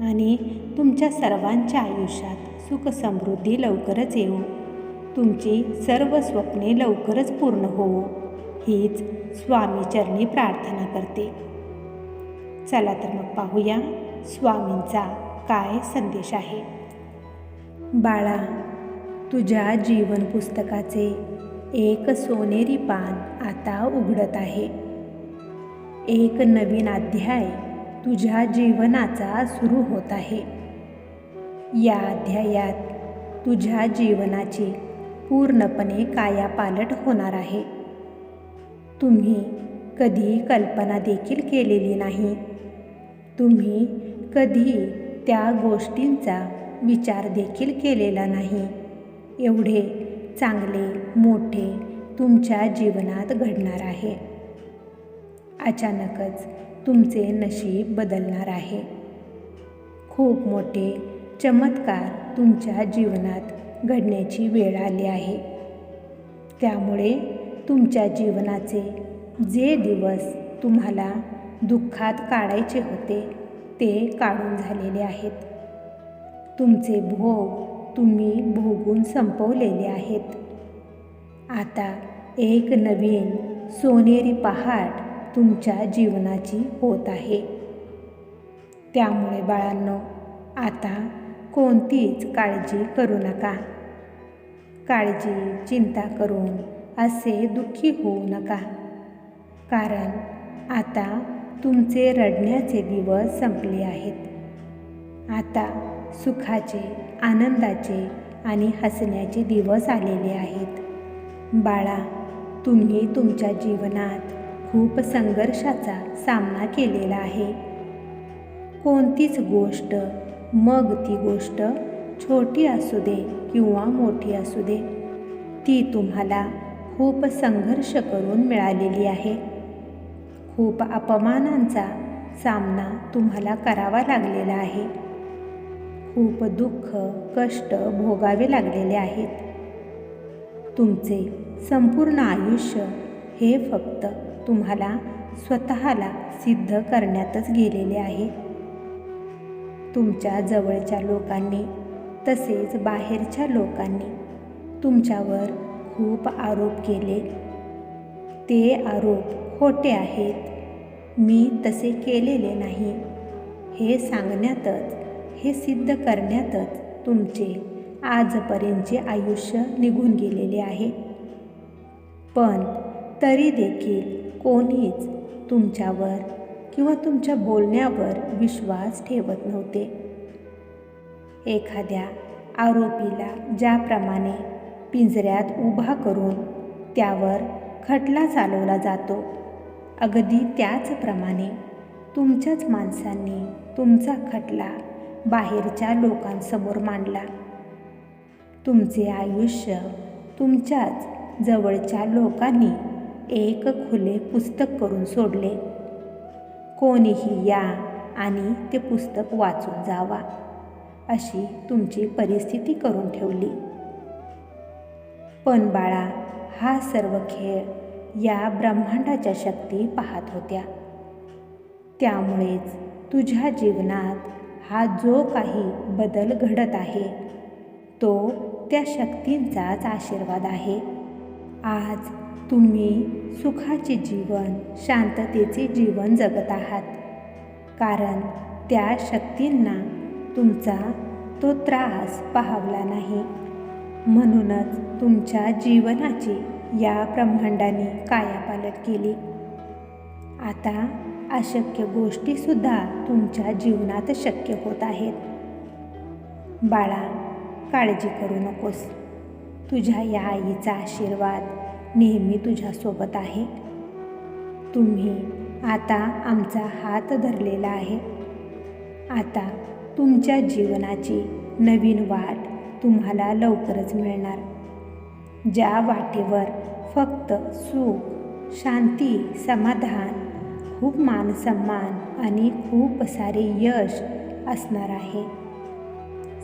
आणि तुमच्या सर्वांच्या आयुष्यात सुख समृद्धी लवकरच येऊ तुमची सर्व स्वप्ने लवकरच पूर्ण होवो. हीच स्वामीचरणी प्रार्थना करते. चला तर मग पाहूया स्वामींचा काय संदेश आहे. बाळा तुझ्या जीवन पुस्तकाचे एक सोनेरी पान आता उघडत आहे. एक नवीन अध्याय तुझ्या जीवनाचा सुरू होत आहे. या अध्यायात तुझ्या जीवनाची पूर्णपणे कायापालट होणार आहे. तुम्ही कधी कल्पना देखील केलेली नाही. तुम्ही कधी त्या गोष्टींचा विचार देखील केलेला नाही. एवढे चांगले मोठे तुमच्या जीवनात घडणार आहे. अचानकच तुमचे नशीब बदलणार आहे. खूप मोठे चमत्कार तुमच्या जीवनात घडण्याची वेळ आली आहे. त्यामुळे तुमच्या जीवनाचे जे दिवस तुम्हाला दुःखात काढायचे होते ते काढून झालेले आहेत. तुमचे भोग तुम्ही भोगून संपवलेले आहेत. आता एक नवीन सोनेरी पहाट तुमच्या जीवनाची होत आहे. त्यामुळे बाळांनो आता कोणतीच काळजी करू नका. काळजी चिंता करून असे दुःखी होऊ नका. कारण आता तुमचे रडण्याचे दिवस संपले आहेत. आता सुखाचे आनंदाचे आणि हसण्याचे दिवस आलेले आहेत. बाळा तुम्ही तुमच्या जीवनात खूप संघर्षाचा सामना केलेला आहे. कोणतीच गोष्ट मग ती गोष्ट छोटी असू दे किंवा मोठी असू दे ती तुम्हाला खूप संघर्ष करून मिळालेली आहे. खूप अपमानांचा सामना तुम्हाला करावा लागलेला आहे. खूप दुःख कष्ट भोगावे लागलेले आहेत. तुमचे संपूर्ण आयुष्य हे फक्त तुम्हाला स्वतःला सिद्ध करण्यातच गेलेले आहे. तुमच्या जवळच्या लोकांनी तसेच बाहेरच्या लोकांनी तुमच्यावर खूप आरोप केले. ते आरोप खोटे आहेत. मी तसे केलेले नाही. हे सांगण्यातच हे सिद्ध करण्यातच तुमचे आजपर्यंतचे आयुष्य निघून गेलेले आहे. पण तरी देखील कोणीच तुमच्यावर किंवा तुमच्या बोलण्यावर विश्वास ठेवत नव्हते. एखाद्या आरोपीला ज्याप्रमाणे पिंजऱ्यात उभा करून त्यावर खटला चालवला जातो अगदी त्याचप्रमाणे तुमच्याच माणसांनी तुमचा खटला बाहेरच्या लोकांसमोर मांडला. तुमचे आयुष्य तुमच्याच जवळच्या लोकांनी एक खुले पुस्तक करून सोडले. कोणीही या आणि ते पुस्तक वाचून जावा अशी तुमची परिस्थिती करून ठेवली. पण बाळा हा सर्व खेळ या ब्रह्मांडाच्या शक्ती पाहत होत्या. त्यामुळेच तुझ्या जीवनात हा जो काही बदल घडत आहे तो त्या शक्तींचाच आशीर्वाद आहे. आज तुम्ही सुखाचे जीवन शांततेचे जीवन जगत आहात. कारण त्या शक्तींना तुमचा तो त्रास पाहावला नाही. म्हणूनच तुमच्या जीवनाची या ब्रह्मांडाने कायापालट केली. आता अशक्य गोष्टीसुद्धा तुमच्या जीवनात शक्य होत आहेत. बाळा काळजी करू नकोस. तुझ्या या आईचा आशीर्वाद नेहमी तुझ्यासोबत आहे. तुम्ही आता आमचा हात धरलेला आहे. आता तुमच्या जीवनाची नवीन वाट तुम्हाला लवकरच मिळणार. ज्या वाटेवर फक्त सुख शांती समाधान खूप मानसन्मान आणि खूप सारे यश असणार आहे.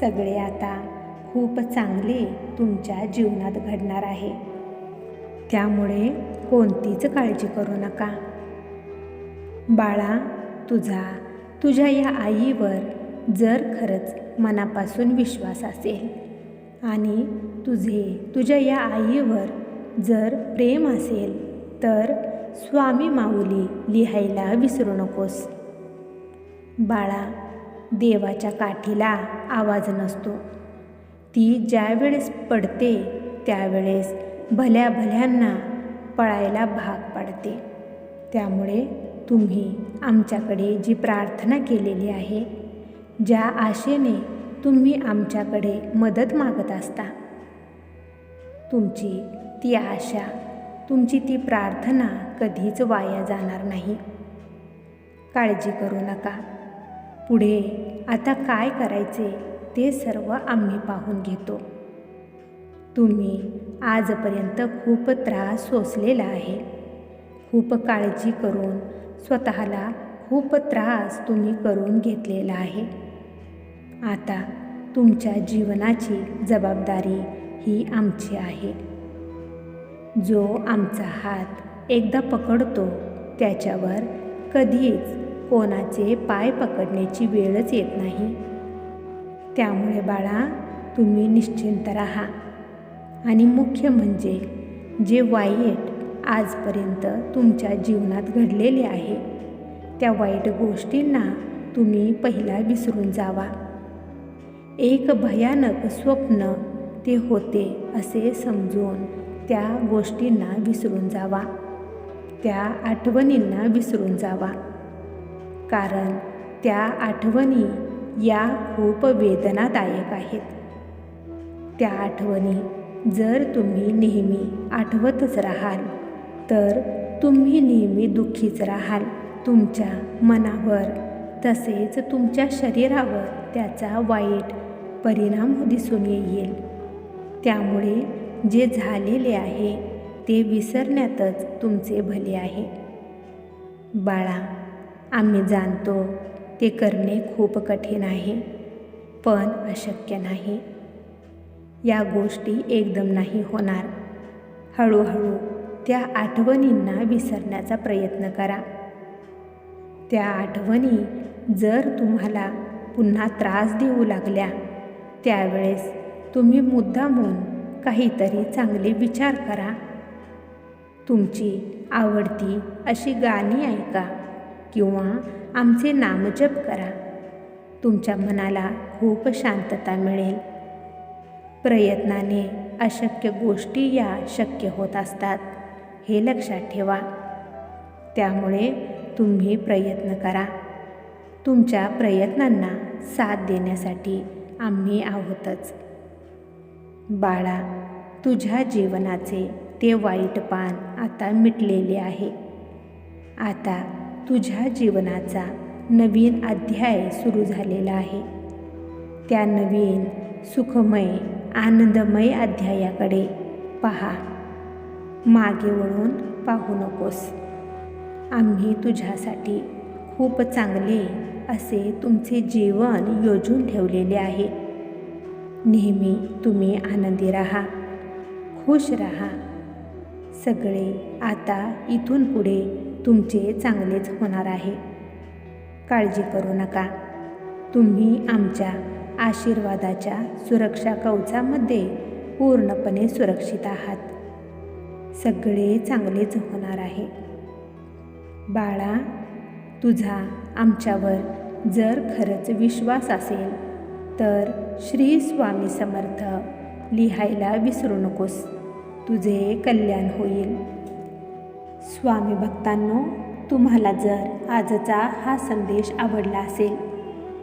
सगळे आता खूप चांगले तुमच्या जीवनात घडणार आहे. त्यामुळे कोणतीच काळजी करू नका. बाळा तुझा तुझ्या या आईवर जर खरंच मनापासून विश्वास असेल आणि तुझे तुझ्या या आईवर जर प्रेम असेल तर स्वामी माऊली लिहायला विसरू नकोस. बाळा देवाच्या काठीला आवाज नसतो. ती ज्यावेळेस पडते त्यावेळेस भल्या भल्यांना पळायला भाग पाडते. त्यामुळे तुम्ही आमच्याकडे जी प्रार्थना केलेली आहे ज्या आशेने तुम्ही आमच्याकडे मदत मागत असता तुमची ती आशा तुमची ती प्रार्थना कधीच वाया जाणार नाही. काळजी करू नका. पुढे आता काय करायचे ते सर्व आम्ही पाहून घेतो. तुम्ही आजपर्यंत खूप त्रास सोसलेला आहे. खूप काळजी करून स्वतःला खूप त्रास तुम्ही करून घेतलेला आहे. आता तुमच्या जीवनाची जबाबदारी ही आमची आहे. जो आमचा हात एकदा पकडतो त्याच्यावर कधीच कोणाचे पाय पकडण्याची वेळच येत नाही. त्यामुळे बाळा तुम्ही निश्चिंत राहा. आणि मुख्य म्हणजे जे वाईट आजपर्यंत तुमच्या जीवनात घडलेले आहे त्या वाईट गोष्टींना तुम्ही पहिला विसरून जावा. एक भयानक स्वप्न ते होते असे समजून त्या गोष्टींना विसरून जावा. त्या आठवणींना विसरून जावा. कारण त्या आठवणी या खूप वेदनादायक आहेत. त्या आठवणी जर तुम्ही नेहमी आठवतच राहाल तर तुम्ही नेहमी दुःखीच राहाल. तुमच्या मनावर तसेच तुमच्या शरीरावर त्याचा वाईट परिणाम दिसून येईल. त्यामुळे जे झालेले आहे ते विसरण्यातच तुमचे भले आहे. बाळा आम्ही जाणतो ते करणे खूप कठीण आहे पण अशक्य नाही. या गोष्टी एकदम नाही होणार. हळूहळू त्या आठवणींना विसरण्याचा प्रयत्न करा. त्या आठवणी जर तुम्हाला पुन्हा त्रास देऊ लागल्या त्यावेळेस तुम्ही मुद्दामून काहीतरी चांगले विचार करा. तुमची आवडती अशी गाणी ऐका किंवा आमचे नामजप करा. तुमच्या मनाला खूप शांतता मिळेल. प्रयत्नाने अशक्य गोष्टी या शक्य होत असतात. हे लक्षात ठेवा. त्यामुळे तुम्ही प्रयत्न करा. तुमच्या प्रयत्नांना साथ देण्यासाठी आम्ही आहोतच. बाळा तुझ्या जीवनाचे ते वाईट पान आता मिटलेले आहे. आता तुझ्या जीवनाचा नवीन अध्याय सुरू झालेला आहे. त्या नवीन सुखमय आनंदमय अध्यायाकडे पहा. मागे वळून पाहू नकोस. आम्ही तुझ्यासाठी खूप चांगले असे तुमचे जीवन योजून ठेवलेले आहे. नेहमी तुम्ही आनंदी राहा. खुश राहा. सगळे आता इथून पुढे तुमचे चांगलेच होणार आहे. काळजी करू नका. तुम्ही आमच्या आशीर्वादाच्या सुरक्षा कवचामध्ये पूर्णपणे सुरक्षित आहात. सगळे चांगलेच होणार आहे. बाळा तुझा आमच्यावर जर खरंच विश्वास असेल तर श्री स्वामी समर्थ लिहायला विसरू नकोस. तुझे कल्याण होईल. स्वामी भक्तांनो तुम्हाला जर आजचा हा संदेश आवडला असेल